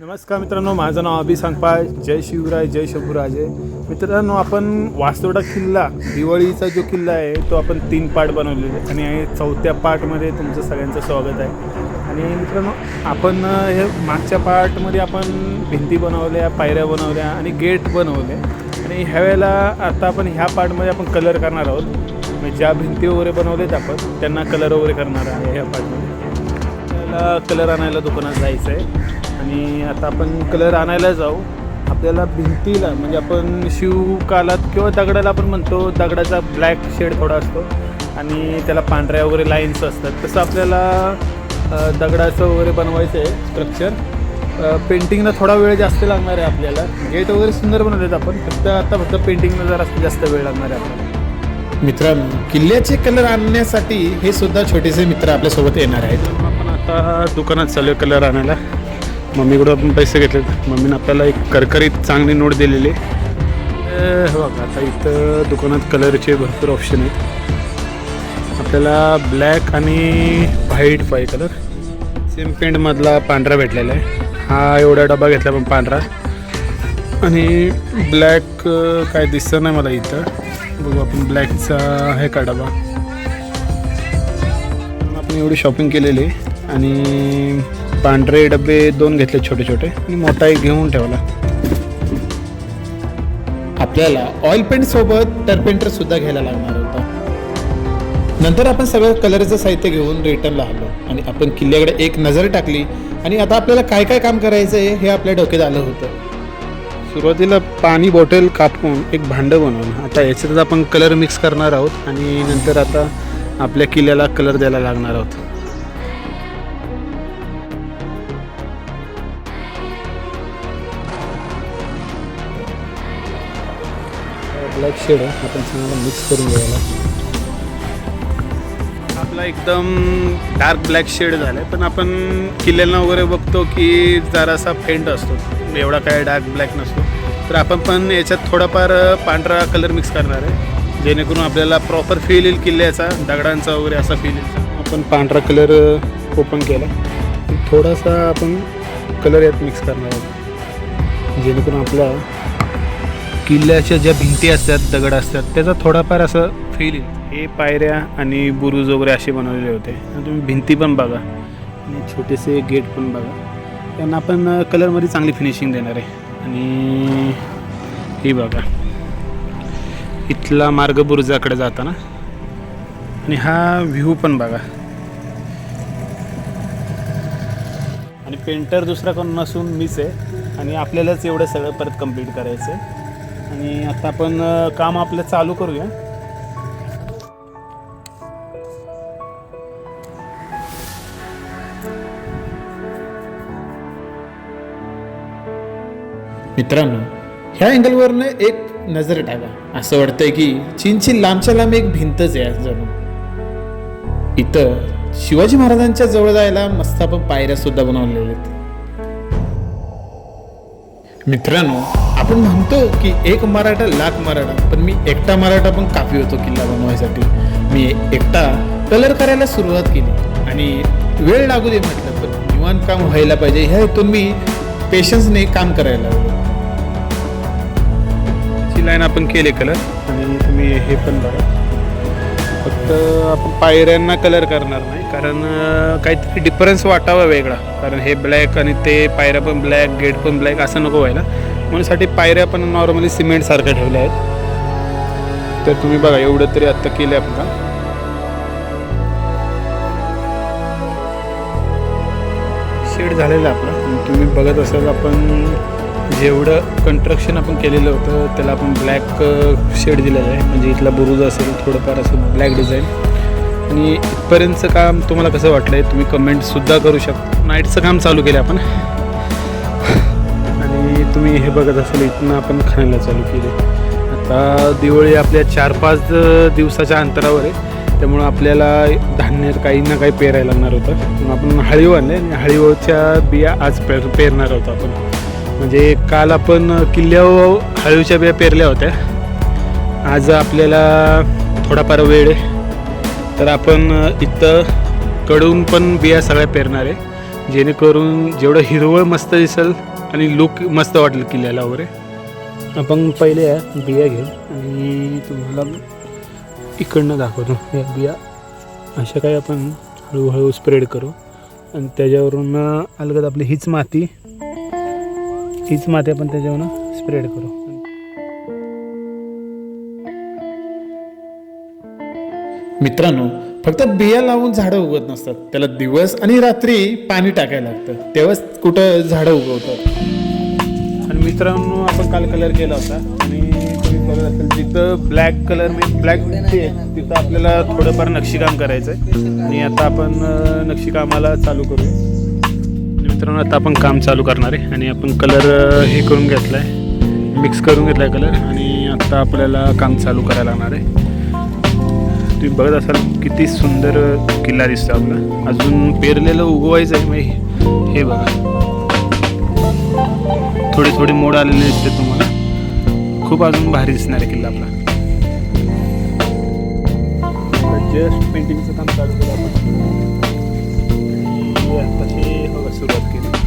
नमस्कार मित्रांनो माझं नाव अभि सांगपाय जय शिवराय जय शंभूराजे. मित्रांनो आपण वास्तोडा किल्ला दिवाळीचा जो किल्ला आहे तो आपण तीन पार्ट बनवलेला आहे. आणि चौथ्या पार्टमध्ये तुमचं सगळ्यांचं स्वागत आहे. आणि मित्रांनो आपण हे मागच्या पार्टमध्ये आपण भिंती बनवल्या पायऱ्या बनवल्या आणि गेट बनवले. आणि ह्यावेळेला आता आपण ह्या पार्टमध्ये आपण कलर करणार आहोत. म्हणजे ज्या भिंती वगैरे बनवलेत आपण त्यांना कलर वगैरे करणार आहे ह्या पार्टमध्ये. कलर आणायला दुकानात जायचं आहे. आणि आता आपण कलर आणायला जाऊ. आपल्याला भिंतीला म्हणजे आपण शिवकालात किंवा दगडाला आपण म्हणतो दगडाचा ब्लॅक शेड थोडा असतो. आणि त्याला पांढऱ्या वगैरे लाईन्स असतात. तसं आपल्याला दगडाचं वगैरे बनवायचं आहे स्ट्रक्चर पेंटिंगला थोडा वेळ जास्त लागणार आहे आपल्याला. गेट वगैरे सुंदर बनवलेत आपण. फक्त आता फक्त पेंटिंगला जरा जास्त वेळ लागणार आहे आपल्याला. मित्रांनो किल्ल्याचे कलर आणण्यासाठी हे सुद्धा छोटेसे मित्र आपल्यासोबत येणार आहेत. आपण आता दुकानात चालू आहे कलर आणायला. मम्मीकडून आपण पैसे घेतले. मम्मीनं आपल्याला एक करकरीत चांगली नोट दिलेली. हो बघा आता इथं दुकानात कलरचे भरपूर ऑप्शन आहेत. आपल्याला ब्लॅक आणि व्हाईट पाहिजे कलर सेम पेंटमधला पांढरा भेटलेला आहे. हा एवढा डबा घेतला पण पांढरा. आणि ब्लॅक काय दिसतं नाही मला इथं. बघू आपण ब्लॅकचा आहे का डबा. आपण एवढी शॉपिंग केलेली आणि पांढरे डबे दोन घेतले छोटे छोटे. आणि मोठा एक घेऊन ठेवला. आपल्याला ऑइल पेंट सोबत टर्पेंटर सुद्धा घ्यायला लागणार होता. नंतर आपण सगळं कलरचं साहित्य घेऊन रिटर्नला आलो. आणि आपण किल्ल्याकडे एक नजर टाकली. आणि आता आपल्याला काय काय काम करायचं आहे हे आपल्या डोक्यात आलं होतं. सुरुवातीला पाणी बॉटल कापून एक भांडं बनवून आता याच्यातच आपण कलर मिक्स करणार आहोत. आणि नंतर आता आपल्या किल्ल्याला कलर द्यायला लागणार आहोत. ब्लॅक शेड आहे. आपण चांगला मिक्स करून घ्यायला आपला एकदम डार्क ब्लॅक शेड झाला आहे पण आपण किल्ल्यांना वगैरे बघतो की जरासा फेंट असतो. एवढा काय डार्क ब्लॅक नसतो. तर आपण पण याच्यात थोडाफार पांढरा कलर मिक्स करणार आहे. जेणेकरून आपल्याला प्रॉपर फील येईल किल्ल्याचा दगडांचा वगैरे असा फील येईल. आपण पांढरा कलर ओपन केला. थोडासा आपण कलर यात मिक्स करणार आहोत. जेणेकरून आपला किल्ल्याच्या ज्या भिंती असतात दगड असतात त्याचा थोडाफार असं फील येईल. हे पायऱ्या आणि बुरुज वगैरे असे बनवलेले होते. तुम्ही भिंती पण बघा आणि छोटेसे गेट पण बघा. त्यांना आपण कलरमध्ये चांगली फिनिशिंग देणार आहे. आणि हे बघा. इथला मार्ग बुरुजाकडे जाताना. आणि हा व्ह्यू पण बघा. आणि पेंटर दुसरा कोण नसून मीच आहे. आणि आपल्यालाच एवढं सगळं परत कंप्लीट करायचं आहे आणि आता आपण काम आपलं चालू करूया. मित्रांनो ह्या अँगलवरनं एक नजर टाका. असं वाटतंय की चीनची लांबच्या लांब एक भिंतच आहे जणू. इथं शिवाजी महाराजांच्या जवळ जायला मस्त आपण पायऱ्या सुद्धा बनवलेल्या आहेत. मित्रांनो आपण म्हणतो की एक मराठा लाख मराठा. पण मी एकटा मराठा पण काफी होतो किल्ला बनवायसाठी. मी एकटा कलर करायला सुरुवात केली. आणि वेळ लागू दे म्हटलं पण निवांत काम व्हायला पाहिजे. ह्या हेतून मी पेशन्सने काम करायला लागलो. ही लाईन आपण केले कलर आणि तुम्ही हे पण बघा. फक्त आपण पायऱ्यांना कलर करणार नाही कारण काहीतरी डिफरन्स वाटावा वेगळा. कारण हे ब्लॅक आणि ते पायऱ्या पण ब्लॅक गेट पण ब्लॅक असं नको व्हायला. म्हणूनसाठी पायऱ्या पण नॉर्मली सिमेंटसारख्या ठेवल्या आहेत. तर तुम्ही बघा एवढं तरी आत्ता केलं आपला शेड झालेला आपला. तुम्ही बघत असाल आपण जेवढं कंस्ट्रक्शन आपण केलेलं होतं त्याला आपण ब्लॅक शेड दिलेलं आहे. म्हणजे इथला बुरुज असेल थोडंफार असं ब्लॅक डिझाईन आणि इथपर्यंतचं काम तुम्हाला कसं वाटलं आहे तुम्ही कमेंटसुद्धा करू शकता. नाईटचं काम चालू केलं आपण. आणि तुम्ही हे बघत असाल इथनं आपण खायला चालू केले आता दिवाळी आपल्या चार पाच दिवसाच्या अंतरावर आहे. त्यामुळं आपल्याला धान्य काही ना काही पेरायला लागणार होतं. आपण हळीव आणले आणि हळीवच्या बिया आज पेर पेरणार होतो आपण. म्हणजे काल आपण किल्ल्यावर हळूच्या बिया पेरल्या होत्या. आज आपल्याला थोडाफार वेळ आहे. तर आपण इथं कडून पण बिया सगळ्या पेरणार आहे. जेणेकरून जेवढं हिरवळ मस्त दिसेल आणि लुक मस्त वाटेल किल्ल्याला वगैरे. आपण पहिले या बिया घेऊ आणि तुम्हाला इकडनं दाखवतो. या बिया अशा काही आपण हळूहळू स्प्रेड करू. आणि त्याच्यावरून अलगद आपली हीच माती हीच माती आपण त्याच्यावरून स्प्रेड करू. मित्रांनो फक्त बिया लावून झाडं उगवत नसतात. त्याला दिवस आणि रात्री पाणी टाकायला लागतं. तेव्हाच कुठं झाडं उगवतात. आणि मित्रांनो आपण काल कलर केला होता. आणि तुम्ही बघत असेल जिथं ब्लॅक कलर मी ब्लॅक तिथं आपल्याला थोडंफार नक्षीकाम करायचं आहे आणि आता आपण नक्षीकामाला चालू करू मित्रांनो आता आपण काम चालू करणार आहे आणि आपण कलर हे करून घेतला आहे मिक्स करून घेतला आहे कलर आणि आता आपल्याला काम चालू करायला लागणार आहे. तुम्ही बघत असाल किती सुंदर किल्ला दिसतो आपला. अजून पेरलेलं उगवायचं आहे मग हे बघा. थोडे थोडे मोड आलेले दिसते तुम्हाला. खूप अजून भारी दिसणार आहे किल्ला आपला. जस्ट पेंटिंगचं काम चालू केलं आपण. बघा सुरुवात केली बघा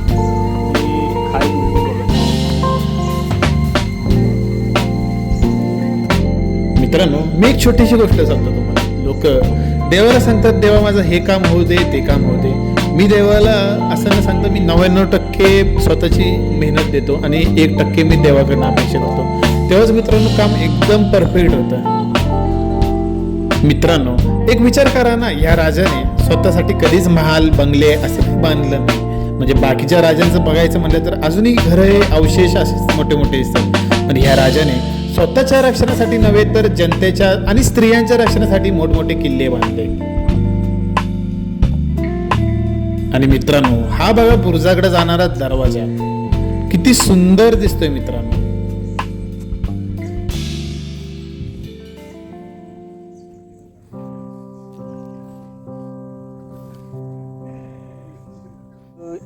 मित्रांनो मी एक छोटीशी गोष्ट सांगतो तुम्हाला. लोक देवाला सांगतात देवा माझं हे काम होऊ दे ते काम होऊ दे. मी देवाला असं न सांगतो मी नव्याण्णव टक्के स्वतःची मेहनत देतो आणि एक टक्के मी देवाकडनं अपेक्षा करतो. तेव्हाच मित्रांनो काम एकदम परफेक्ट होतं. मित्रांनो एक विचार करा ना या राजाने स्वतःसाठी कधीच महाल बंगले असे बांधलं नाही. म्हणजे बाकीच्या राजांचं बघायचं म्हणलं तर अजूनही घरं अवशेष असे मोठे मोठे दिसतात. पण ह्या राजाने स्वतःच्या रक्षणासाठी नव्हे तर जनतेच्या आणि स्त्रियांच्या रक्षणासाठी मोठमोठे किल्ले बांधले. आणि मित्रांनो हा बघा बुरजाकडे जाणारा दरवाजा. किती सुंदर दिसतोय मित्रांनो.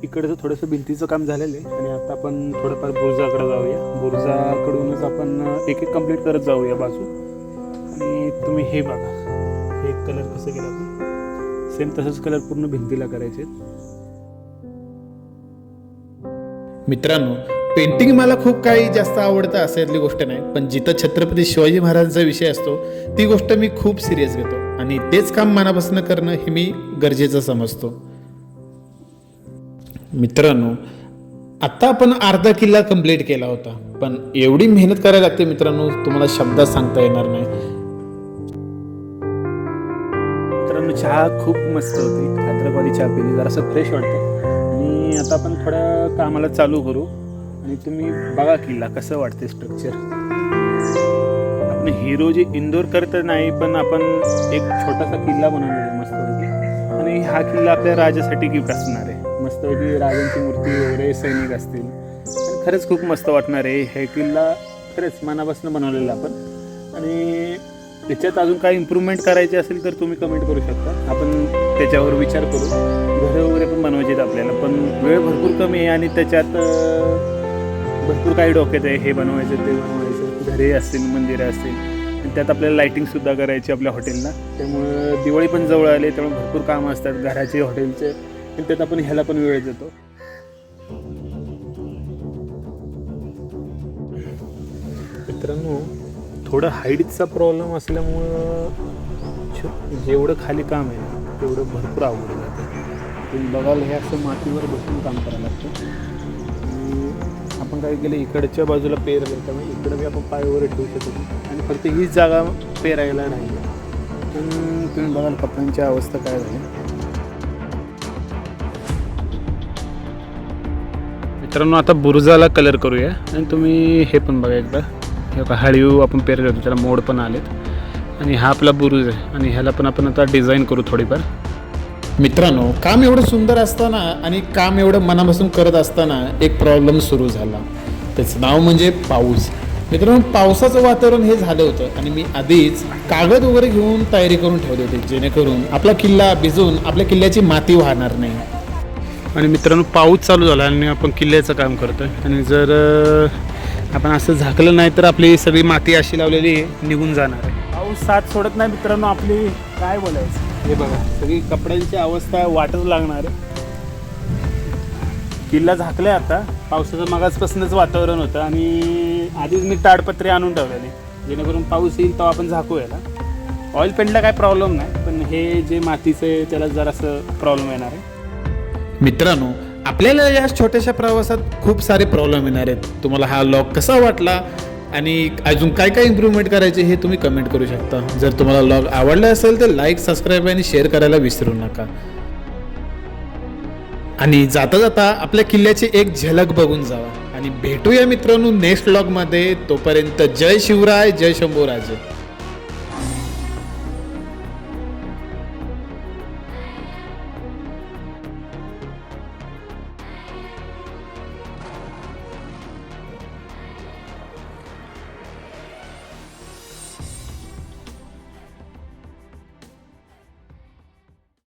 इकडचं थोडंसं भिंतीचं काम झालेलं आहे आणि आता आपण थोडंफार बुर्जाकडे जाऊया. बुरुजाकडूनच आपण एक एक कंप्लीट करत जाऊया बाजू. आणि तुम्ही हे बघा हे कलर कसं केलं आपण? सेम तसंच कलर पूर्ण भिंतीला करायचे मित्रांनो पेंटिंग मला खूप काही जास्त आवडतं असं यातली गोष्ट नाही पण जिथं छत्रपती शिवाजी महाराजांचा विषय असतो ती गोष्ट मी खूप सिरियस घेतो. आणि तेच काम मनापासून करणं हे मी गरजेचं समजतो. मित्रांनो आत्ता आपण अर्धा किल्ला कंप्लीट केला होता. पण एवढी मेहनत करायला लागते मित्रांनो तुम्हाला शब्दात सांगता येणार नाही. मित्रांनो चहा खूप मस्त होती. अद्रकवाली चहा पिली जरासं फ्रेश वाटतं. आणि आता आपण थोड्या कामाला चालू करू. आणि तुम्ही बघा किल्ला कसं वाटते स्ट्रक्चर आपण हिरो जे इंदोर करत नाही पण आपण एक छोटासा किल्ला बनवलेला मस्त आणि हा किल्ला आपल्या राजासाठी गिफ्ट असणार आहे. मस्तपैकी राजांची मूर्ती वगैरे सैनिक असतील. आणि खरंच खूप मस्त वाटणार आहे. हे किल्ला खरंच मनापासून बनवलेला आपण. आणि त्याच्यात अजून काही इम्प्रूव्हमेंट करायची असेल तर तुम्ही कमेंट करू शकता. आपण त्याच्यावर विचार करू. घरं वगैरे पण बनवायचे आहेत आपल्याला. पण वेळ भरपूर कमी आहे आणि त्याच्यात भरपूर काही डोक्यात आहे. हे बनवायचं ते बनवायचं. घरे असतील मंदिरं असतील. आणि त्यात आपल्याला लाईटिंगसुद्धा करायची आपल्या हॉटेलला त्यामुळं दिवाळी पण जवळ आली त्यामुळे भरपूर कामं असतात घराचे हॉटेलचे आणि त्यात आपण ह्याला पण वेळ देतो. मित्रांनो थोडं हाईटचा प्रॉब्लेम असल्यामुळं जेवढं खाली काम आहे तेवढं भरपूर अवघड जातं. तुम्ही बघाल हे असं मातीवर बसून काम करायला लागतं. आपण काय केलं इकडच्या बाजूला पेरलं त्यामुळे इकडं बी आपण पाय वगैरे ठेवू शकतो. आणि फक्त हीच जागा पेरायला नाही. पण तुम्ही बघाल कपड्यांची अवस्था काय झाली. मित्रांनो आता बुरुजाला कलर करूया. आणि तुम्ही हे पण बघा एकदा. हे बघा हळीव आपण पेरले होतो त्याला मोड पण आलेत. आणि हा आपला बुरुज आहे. आणि ह्याला पण आपण आता डिझाईन करू थोडीफार. मित्रांनो काम एवढं सुंदर असताना आणि काम एवढं मनापासून करत असताना एक प्रॉब्लेम सुरू झाला. त्याचं नाव म्हणजे पाऊस. मित्रांनो पावसाचं वातावरण हे झालं होतं आणि मी आधीच कागद वगैरे घेऊन तयारी करून ठेवली होती जेणेकरून आपला किल्ला भिजून आपल्या किल्ल्याची माती वाहणार नाही. आणि मित्रांनो पाऊस चालू झाला आणि आपण किल्ल्याचं काम करतोय. आणि जर आपण असं झाकलं नाही तर आपली सगळी माती अशी लावलेली निघून जाणार आहे. पाऊस साथ सोडत नाही मित्रांनो आपली काय बोलायचं? हे बघा सगळी कपड्यांची अवस्था वाटच लागणार आहे. किल्ला झाकलाय आता. पावसाचं मागासपासूनच वातावरण होतं आणि आधीच मी ताडपत्री आणून ठेवलेली. जेणेकरून पाऊस येईल तेव्हा आपण झाकू याला ऑइल पेंटला काय प्रॉब्लेम नाही पण हे जे मातीचं आहे त्याला जरासं प्रॉब्लेम येणार आहे. मित्रांनो आपल्याला या छोट्याशा प्रवासात खूप सारे प्रॉब्लेम येणार आहेत. तुम्हाला हा लॉग कसा वाटला आणि अजून काय काय इम्प्रूव्हमेंट करायचे हे तुम्ही कमेंट करू शकता. जर तुम्हाला लॉग आवडला असेल तर लाईक सबस्क्राईब आणि शेअर करायला विसरू नका. आणि जाता जाता आपल्या किल्ल्याची एक झलक बघून जावा. आणि भेटूया मित्रांनो नेक्स्ट लॉगमध्ये तोपर्यंत जय शिवराय जय शंभूराजे.